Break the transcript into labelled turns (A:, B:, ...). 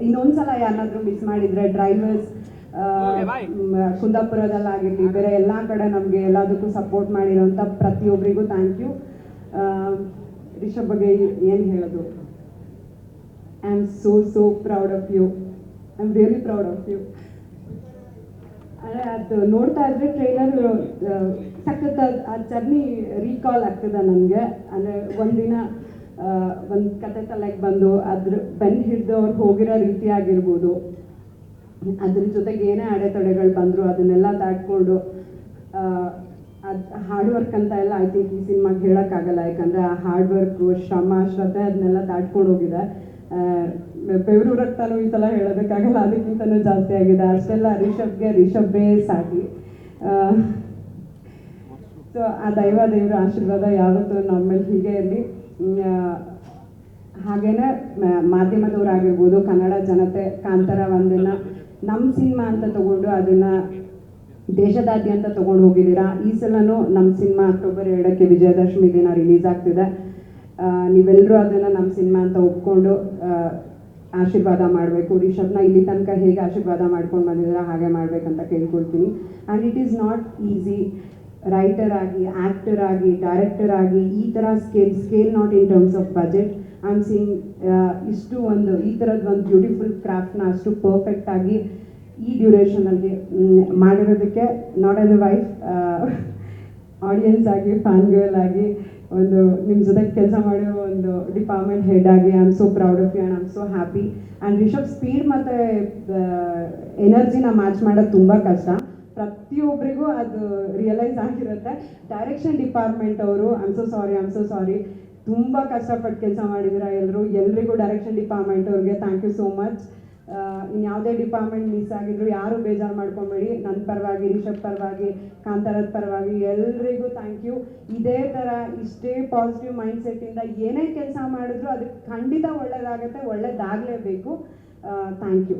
A: ಇನ್ನೊಂದ್ಸಲ ಏನಾದ್ರೂ ಮಿಸ್ ಮಾಡಿದ್ರೆ ಡ್ರೈವರ್ಸ್ ಕುಂದಾಪುರದಲ್ಲಾಗಿರ್ಲಿ ಬೇರೆ ಎಲ್ಲ ಕಡೆ ನಮಗೆ ಎಲ್ಲದಕ್ಕೂ ಸಪೋರ್ಟ್ ಮಾಡಿರೋಂಥ ಪ್ರತಿಯೊಬ್ಬರಿಗೂ ಥ್ಯಾಂಕ್ ಯು ರಿಷಬ್ ಬಗ್ಗೆ ಏನು ಹೇಳೋದು? I am so so proud of you I am really proud of you ಅಂದರೆ ಅದು ನೋಡ್ತಾ ಇದ್ರೆ ಟ್ರೈಲರ್ ಸಖತ್ ಅದ್- ಆ ಜರ್ನಿ ರೀಕಾಲ್ ಆಗ್ತದೆ ನನಗೆ. ಅಂದರೆ ಒಂದಿನ ಒಂದು ಕತೆ ತಲೆಗೆ ಬಂದು ಅದ್ರ ಬೆನ್ ಹಿಡ್ದು ಅವ್ರು ಹೋಗಿರೋ ರೀತಿ ಆಗಿರ್ಬೋದು. ಅದ್ರ ಜೊತೆಗೆ ಏನೇ ಅಡೆತಡೆಗಳು ಬಂದರು ಅದನ್ನೆಲ್ಲ ದಾಟ್ಕೊಂಡು ಅದು ಹಾರ್ಡ್ ವರ್ಕ್ ಅಂತ ಎಲ್ಲ ಐ ಥಿಂಕ್ ಈ ಸಿನಿಮಾಗೆ ಹೇಳೋಕ್ಕಾಗಲ್ಲ. ಯಾಕಂದರೆ ಆ ಹಾರ್ಡ್ ವರ್ಕು ಶ್ರಮ, ಶ್ರದ್ಧೆ ಅದನ್ನೆಲ್ಲ ದಾಟ್ಕೊಂಡು ಹೋಗಿದೆ. ಬೆವರು ರಕ್ತನೂ ಈ ಸಲ ಹೇಳೋದಕ್ಕಾಗಲ್ಲ ಅದಕ್ಕಿಂತನೂ ಜಾಸ್ತಿ ಆಗಿದೆ. ಅಷ್ಟೆಲ್ಲ ರಿಷಬ್ಗೆ ರಿಷಬ್ಬೇ ಸಾಕಿ. ಸೊ ಆ ದೈವ ದೇವರ ಆಶೀರ್ವಾದ ಯಾವತ್ತೂ ನಮ್ಮ ಮೇಲೆ ಹೀಗೆ ಇರಲಿ. ಹಾಗೇನೆ ಮಾಧ್ಯಮದವರಾಗಿರ್ಬೋದು, ಕನ್ನಡ ಜನತೆ ಕಾಂತಾರ ಒಂದನ್ನ ನಮ್ಮ ಸಿನಿಮಾ ಅಂತ ತಗೊಂಡು ಅದನ್ನ ದೇಶದಾದ್ಯಂತ ತಗೊಂಡು ಹೋಗಿದ್ದೀರಾ? ಈ ಸಲನೂ ನಮ್ಮ ಸಿನಿಮಾ ಅಕ್ಟೋಬರ್ ಎರಡಕ್ಕೆ ವಿಜಯದಶಮಿ ದಿನ ರಿಲೀಸ್ ಆಗ್ತಿದೆ. ನೀವೆಲ್ಲರೂ ಅದನ್ನು ನಮ್ಮ ಸಿನಿಮಾ ಅಂತ ಒಪ್ಕೊಂಡು ಆಶೀರ್ವಾದ ಮಾಡಬೇಕು. ರಿಷಬ್ನ ಇಲ್ಲಿ ತನಕ ಹೇಗೆ ಆಶೀರ್ವಾದ ಮಾಡ್ಕೊಂಡು ಬಂದಿದ್ದೀರಾ, ಹಾಗೆ ಮಾಡಬೇಕಂತ ಕೇಳ್ಕೊಳ್ತೀನಿ. And it is not easy writer ಆಗಿ ಆ್ಯಕ್ಟರ್ ಆಗಿ ಡೈರೆಕ್ಟರ್ ಆಗಿ ಈ ಥರ scale scale not in terms of budget I am seeing ಇಷ್ಟು ಒಂದು, ಈ ಥರದ ಒಂದು ಬ್ಯೂಟಿಫುಲ್ ಕ್ರಾಫ್ಟ್ನ ಅಷ್ಟು ಪರ್ಫೆಕ್ಟಾಗಿ ಈ ಡ್ಯೂರೇಷನಲ್ಲಿ ಮಾಡಿರೋದಕ್ಕೆ not as a wife audience ಆಗಿ ಫ್ಯಾನ್ ಗರ್ಲ್ ಆಗಿ, ಒಂದು ನಿಮ್ಮ ಜೊತೆ ಕೆಲಸ ಮಾಡಿರೋ ಒಂದು ಡಿಪಾರ್ಟ್ಮೆಂಟ್ ಹೆಡ್ ಆಗಿ I am so proud of you and I am so happy and Rishab speed ಮತ್ತು ಎನರ್ಜಿನ ಮ್ಯಾಚ್ ಮಾಡೋದು ತುಂಬ ಕಷ್ಟ. ಪ್ರತಿಯೊಬ್ಬರಿಗೂ ಅದು ರಿಯಲೈಸ್ ಆಗಿರುತ್ತೆ. ಡೈರೆಕ್ಷನ್ ಡಿಪಾರ್ಟ್ಮೆಂಟ್ ಅವರು I'm so sorry am so sorry ತುಂಬ ಕಷ್ಟಪಟ್ಟು ಕೆಲಸ ಮಾಡಿದ್ದೀರಾ ಎಲ್ಲರೂ ಎಲ್ರಿಗೂ ಡೈರೆಕ್ಷನ್ ಡಿಪಾರ್ಟ್ಮೆಂಟ್ ಅವ್ರಿಗೆ ಥ್ಯಾಂಕ್ ಯು ಸೋ ಮಚ್ ಇನ್ನು ಯಾವುದೇ ಡಿಪಾರ್ಟ್ಮೆಂಟ್ ಮಿಸ್ ಆಗಿದ್ರು ಯಾರು ಬೇಜಾರು ಮಾಡ್ಕೊಬೇಡಿ. ನನ್ನ ಪರವಾಗಿ, ರಿಷಬ್ ಪರವಾಗಿ, ಕಾಂತಾರದ ಪರವಾಗಿ ಎಲ್ರಿಗೂ ಥ್ಯಾಂಕ್ ಯು ಇದೇ ಥರ ಇಷ್ಟೇ ಪಾಸಿಟಿವ್ ಮೈಂಡ್ ಸೆಟ್ಟಿಂದ ಏನೇ ಕೆಲಸ ಮಾಡಿದ್ರು ಅದಕ್ಕೆ ಖಂಡಿತ ಒಳ್ಳೇದಾಗುತ್ತೆ, ಒಳ್ಳೇದಾಗಲೇಬೇಕು. Thank you